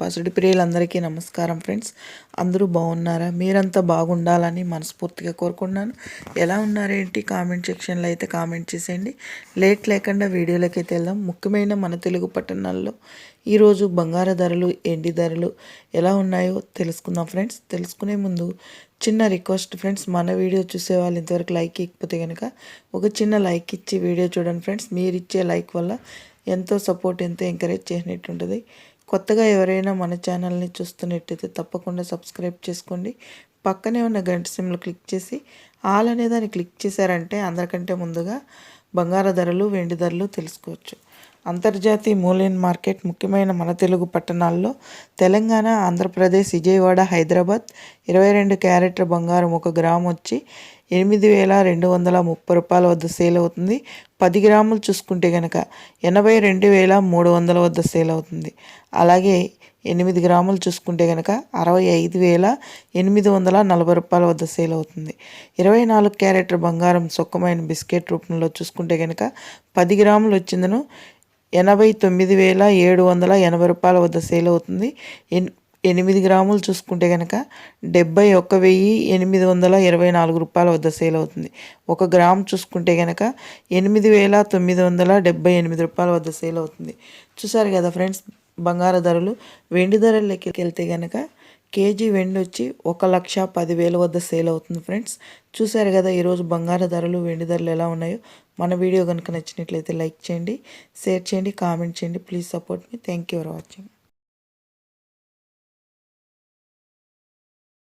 పసుడి ప్రియులందరికీ నమస్కారం ఫ్రెండ్స్. అందరూ బాగున్నారా? మీరంతా బాగుండాలని మనస్ఫూర్తిగా కోరుకున్నాను ఎలా ఉన్నారేంటి కామెంట్ సెక్షన్లో అయితే కామెంట్ చేసేయండి. లేట్ లేకుండా వీడియోలోకి అయితే వెళ్దాం. ముఖ్యమైన మన తెలుగు పట్టణాల్లో ఈరోజు బంగారు ధరలు ఎండి ధరలు ఎలా ఉన్నాయో తెలుసుకుందాం ఫ్రెండ్స్. తెలుసుకునే ముందు చిన్న రిక్వెస్ట్ ఫ్రెండ్స్. మన వీడియో చూసే వాళ్ళు ఇంతవరకు లైక్ ఇకపోతే కనుక ఒక చిన్న లైక్ ఇచ్చి వీడియో చూడండి ఫ్రెండ్స్. మీరు ఇచ్చే లైక్ వల్ల ఎంతో సపోర్ట్ ఎంతో ఎంకరేజ్ చేసినట్టు ఉంటుంది కొత్తగా ఎవరైనా మన ఛానల్ని చూస్తున్నట్టయితే తప్పకుండా సబ్స్క్రైబ్ చేసుకోండి. పక్కనే ఉన్న గంట సిమ్లు క్లిక్ చేసి ఆల్ అనే దాన్ని క్లిక్ చేశారంటే అందరికంటే ముందుగా బంగార ధరలు వెండి ధరలు తెలుసుకోవచ్చు. అంతర్జాతీయ మూలైన మార్కెట్ ముఖ్యమైన మన తెలుగు పట్టణాల్లో తెలంగాణ ఆంధ్రప్రదేశ్ విజయవాడ హైదరాబాద్ ఇరవై రెండు క్యారెట్ల బంగారం ఒక గ్రామ్ వచ్చి ఎనిమిది వేల రెండు వందల ముప్పై రూపాయల వద్ద సేల్ అవుతుంది. పది గ్రాములు చూసుకుంటే కనుక ఎనభై రెండు వేల మూడు వందల వద్ద సేల్ అవుతుంది. అలాగే ఎనిమిది గ్రాములు చూసుకుంటే కనుక అరవై ఐదు వేల ఎనిమిది వందల నలభై రూపాయల వద్ద సేల్ అవుతుంది. ఇరవై నాలుగు క్యారెట్ బంగారం సొక్కమైన బిస్కెట్ రూపంలో చూసుకుంటే కనుక పది గ్రాములు వచ్చిందను. ఎనభై తొమ్మిది వేల ఏడు వందల ఎనభై రూపాయల వద్ద సేల్ అవుతుంది. ఎనిమిది గ్రాములు చూసుకుంటే కనుక డెబ్బై ఒక్క వెయ్యి ఎనిమిది వందల ఇరవై నాలుగు రూపాయల వద్ద సేల్ అవుతుంది. ఒక గ్రామ్ చూసుకుంటే కనుక ఎనిమిది వేల తొమ్మిది వందల డెబ్బై ఎనిమిది రూపాయల వద్ద సేల్ అవుతుంది. చూసారు కదా ఫ్రెండ్స్ బంగారు ధరలు వెండి ధరలకి వెళ్తే కనుక కేజీ వెండి వచ్చి ఒక లక్ష పదివేల వద్ద సేల్ అవుతుంది ఫ్రెండ్స్. చూసారు కదా ఈరోజు బంగారు ధరలు వెండి ధరలు ఎలా ఉన్నాయో. మన వీడియో కనుక నచ్చినట్లయితే లైక్ చేయండి షేర్ చేయండి కామెంట్ చేయండి. Please support me. Thank you for watching.